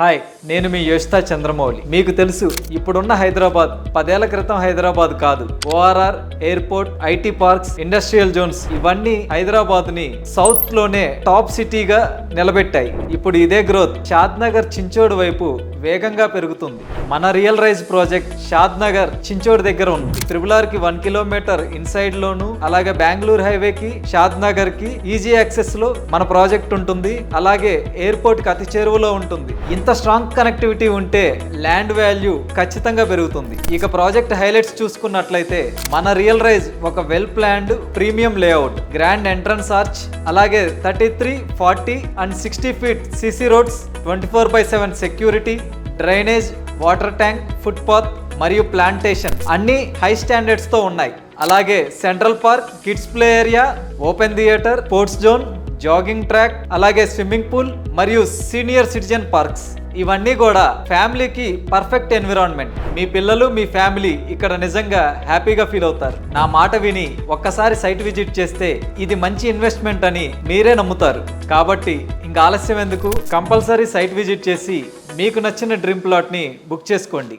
Hi నేను మీ యోషితా చంద్రమౌళి. మీకు తెలుసు ఇప్పుడున్న హైదరాబాద్ పదేళ్ళ క్రితం హైదరాబాద్ కాదు. ORR airport IT parks industrial zones ఇవన్నీ హైదరాబాద్ని సౌత్లోనే టాప్ సిటీగా నిలబెట్టాయి. ఇప్పుడు ఇదే గ్రోత్. షాద్ నగర్ చించోడు వైపు వేగంగా పెరుగుతుంది. మన real rise project Shadnagar Chinchodu దగ్గర ఉంది. త్రిబుల్ ఆర్కి వన్ కిలోమీటర్ ఇన్సైడ్ లోను అలాగే బెంగళూరు హైవే కి షాద్ నగర్కి ఈజీ యాక్సెస్లో మన ప్రాజెక్ట్ ఉంటుంది. అలాగే ఎయిర్పోర్ట్కి అతి చేరువలో ఉంటుంది. ఇంత స్ట్రాంగ్ కనెక్టివిటీ ఉంటే ల్యాండ్ వాల్యూ ఖచ్చితంగా పెరుగుతుంది. ఇక ప్రాజెక్ట్ హైలైట్స్ చూసుకున్నట్లయితే మన రియల్ రైజ్ ఒక well planned premium layout grand entrance arch అలాగే thirty three forty and sixty feet CC roads twenty four by seven security drainage water tank footpath మరియు plantation అన్ని high స్టాండర్డ్స్తో ఉన్నాయి. అలాగే central park kids play area open theatre sports zone jogging track అలాగే swimming pool మరియు senior citizen parks. ఇవన్నీ కూడా ఫ్యామిలీకి పర్ఫెక్ట్ ఎన్విరాన్మెంట్. మీ పిల్లలు మీ ఫ్యామిలీ ఇక్కడ నిజంగా హ్యాపీగా ఫీల్ అవుతారు. నా మాట విని ఒక్కసారి సైట్ విజిట్ చేస్తే ఇది మంచి ఇన్వెస్ట్మెంట్ అని మీరే నమ్ముతారు. కాబట్టి ఇంకా ఆలస్యం ఎందుకు? కంపల్సరీ సైట్ విజిట్ చేసి మీకు నచ్చిన డ్రీమ్ ప్లాట్ని బుక్ చేసుకోండి.